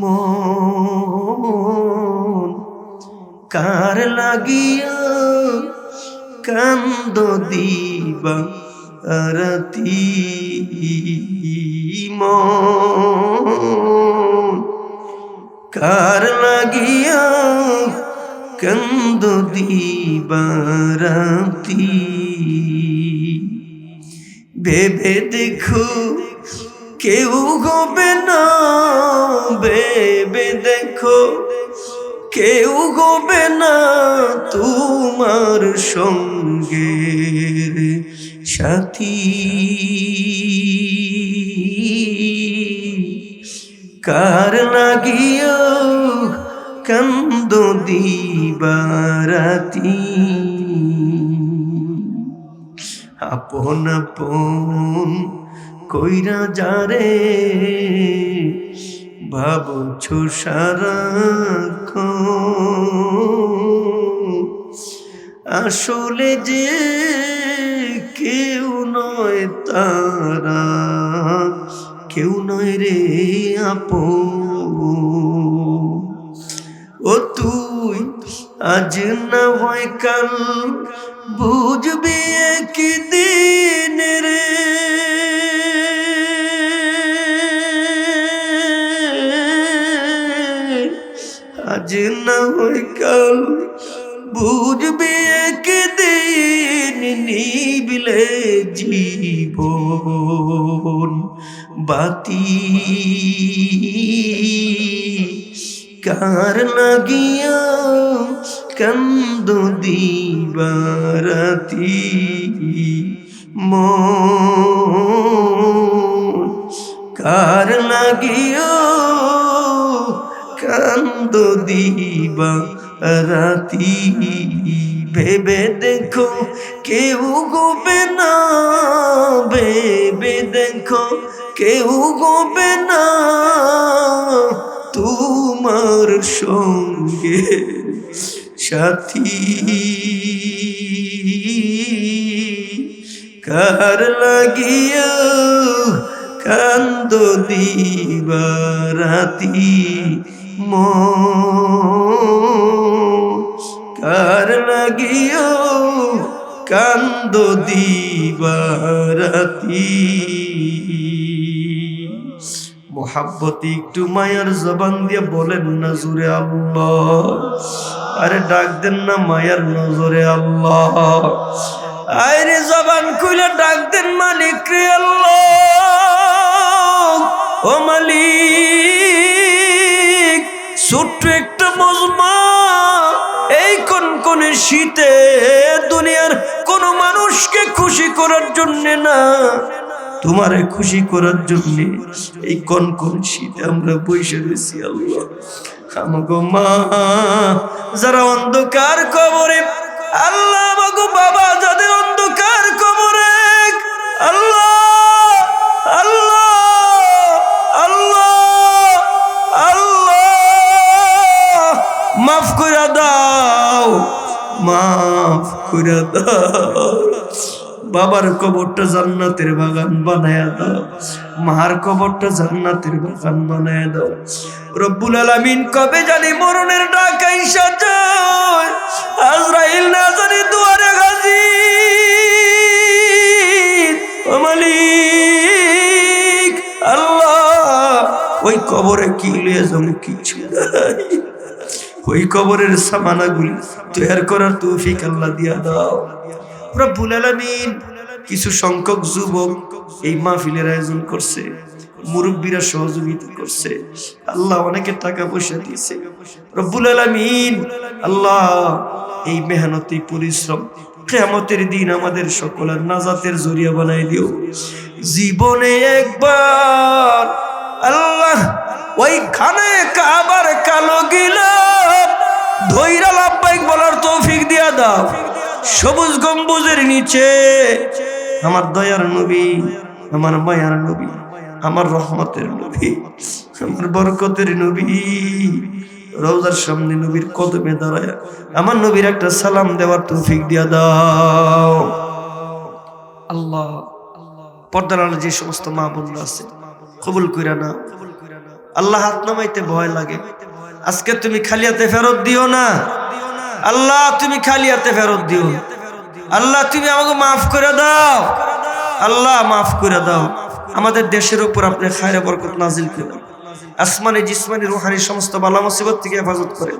মন। কার লাগিয়া কান্দ দিবা রতি মন কার লাগিয়া কান্দ দিবা রাতি ভেবে দেখো কেউ হবে না, ভেবে দেখো। কেউ হবে না তোমার সঙ্গের সাথী। কার লাগিয়া কান্দ দিবারাতি। আপন আপন কইরা যারে, ভাবছ সারা আসলে যে কেউ নয় তারা, কেউ নয় রে আপন। ও তুই আজ না হয় কাল বুঝবি একদিন কাল বুঝবি একদিন নিবিলে জীবন বাতি। কার লাগিয়া দিবারাতি? মন কার লাগিয়া কান্দ দিবা? রাতি ভেবে দেখো কেউ গোবে না, ভেবে দেখো কেউ গোবে না। তোমার সঙ্গে সাথী কার লাগিয়া কান্দ দিবারাতি কার লাগিও, কান্দ দিবারাতি। মোহাব্বতি একটু মায়ার জবান দিয়ে বলেন না জুড়ে আল্লাহ। আরে ডাক দেন না মায়ার নজরে আল্লাহ। আরে জবান খুলে ডাক দেন মালিক রে আল্লাহ। ও মালিক। একটা মজমা এই কোন কোন শীতে দুনিয়ার কোন মানুষকে খুশি করার জন্য না? তোমারে খুশি করার জন্য এই কোন কোন শীতে আমরা বসে রয়েছি আল্লাহ। আমাগো মা, যারা অন্ধকার কবরে, আল্লাহ বাবা যাদের মাফ করে দাও, মাফ করে দাও। বাবার কবরটা জান্নাতের বাগান বানায়া দাও, মার কবরটা জান্নাতের বাগান বানায় দাও। রব্বুল আলামিন কবে জানি মরণের ডাক আইসা আজরাইল না জানি দুয়ারে ও মালিক, আল্লাহ, ওই কবরে কি লিয়ে যাব কিছু নাই। ওই কবরের সামানাগুলি তৈরি করার তৌফিক আল্লাহ দিয়া দাও। রব্বুল আলামিন কিছু সংখ্যক যুবক এই মাহফিলের আয়োজন করছে, মুরব্বীরা সহযোগিতা করছে, আল্লাহ অনেকে টাকা পয়সা দিয়েছে। রব্বুল আলামিন আল্লাহ এই মেহনতি পরিশ্রম কেমতের দিন আমাদের সকলের নাজাতের জরিয়া বানাই দিও। জীবনে একবার আল্লাহ ওই খানে সবুজ গম্বুজের নিচে। আমার দয়ার নবী, আমার মায়ার নবী, আমার রহমতের নবী, আমার বরকতের নবী। রোজার সামনে নবীর কদমে দাঁড়ায় আমার নবীর একটা সালাম দেওয়ার তৌফিক দিয়া দাও। আল্লাহ, পর্দার যে সমস্ত মা বোনরা আছে, কবুল কইরা না আল্লাহ হাত নামাইতে ভয় লাগে। আজকে তুমি খালিয়াতে ফেরত দিও না। আল্লাহ, তুমি খালি হাতে ফেরত দিও। আল্লাহ, তুমি আমাকে মাফ করে দাও। আল্লাহ, মাফ করে দাও। আমাদের দেশের উপর আপনি খায়রা বরকত নাজিল করুন। আসমানি, জিসমানি, রুহানি সমস্ত বালা মুসিবত থেকে হেফাজত করে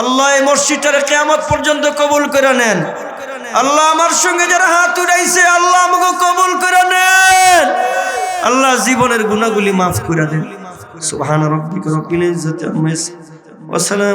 আল্লাহ, এই মসজিদটারে কেয়ামত পর্যন্ত কবুল করে নেন। আল্লাহ, আমার সঙ্গে যারা হাত উড়াইছে আল্লাহ আমাকে কবুল করে নেন। আল্লাহ, জীবনের গুণাগুলি মাফ করে দেন। সুবহান রব্বিকা রব্বিল ইজ্জাতি আম্মা ওয়া সালাম